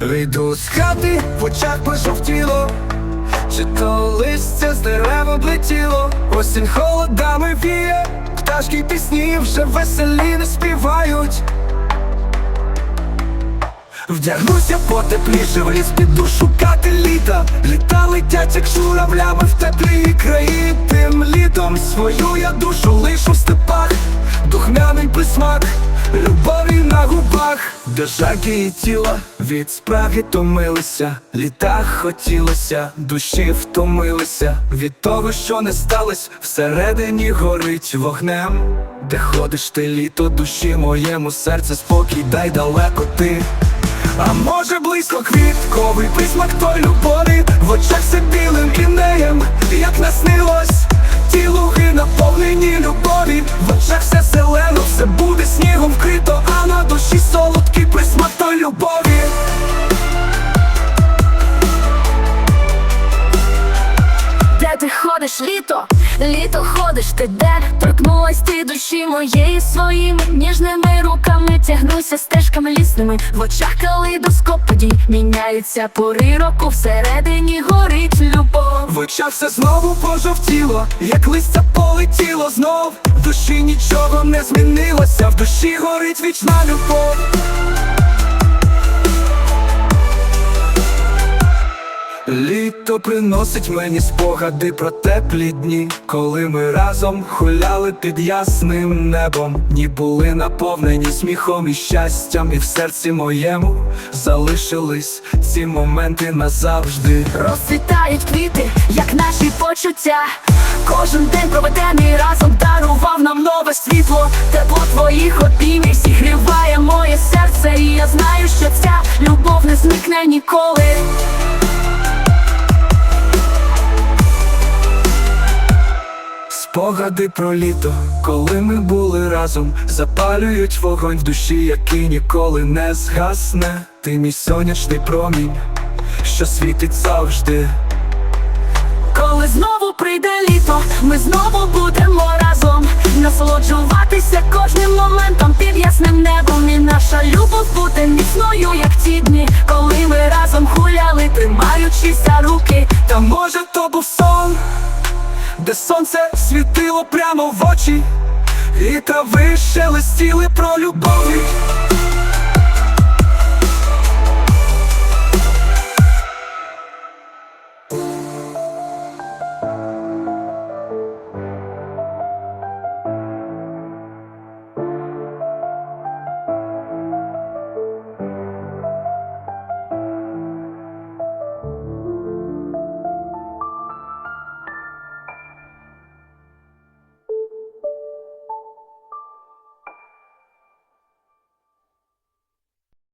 Вийду з хати, в очах пожовтіло, чи то листя з дерев облетіло, осінь холодами віє, пташки пісні вже веселі не співають. Вдягнуся потепліше, в ліс піду шукати літа. Літа летять, як журавлями в теплі краї. Тим літом свою я душу лишу в степах. Духмяний присмак, любові на губах Держаки і тіло. Від спраги томилися Літа хотілося, душі втомилися. Від того, що не сталось, всередині горить вогнем. Де ходиш ти літо, душі моєму серце спокій, дай далеко ти. А може близько квітковий присмак той любові В очах все білим інеєм, Ти ходиш? Літо, літо ходиш ти де Торкнулась ти душі моєї своїми ніжними руками. Тягнуся стежками лісними. В очах калейдоскоп подій. Міняються пори року Всередині горить любов. В очах все знову пожовтіло, як листя полетіло знов. В душі нічого не змінилося, в душі горить вічна любов Літо приносить мені спогади про теплі дні, коли ми разом хуляли під ясним небом, Дні були наповнені сміхом і щастям, і в серці моєму залишились ці моменти назавжди. Розцвітають квіти, як наші почуття. Кожен день проведений разом дарував нам нове світло. Тепло твоїх обіймів зігріває моє серце. І я знаю, що ця любов не зникне ніколи Спогади про літо, коли ми були разом, запалюють вогонь в душі, який ніколи не згасне. Ти мій сонячний промінь, що світить завжди. Коли знову прийде літо, ми знову будемо разом Насолоджуватися кожним моментом під ясним небом І наша любов буде міцною, як ті дні Коли ми разом гуляли, тримаючись за руки Та може то був сон, де сонце світило прямо в очі, і трави шелестіли про любові.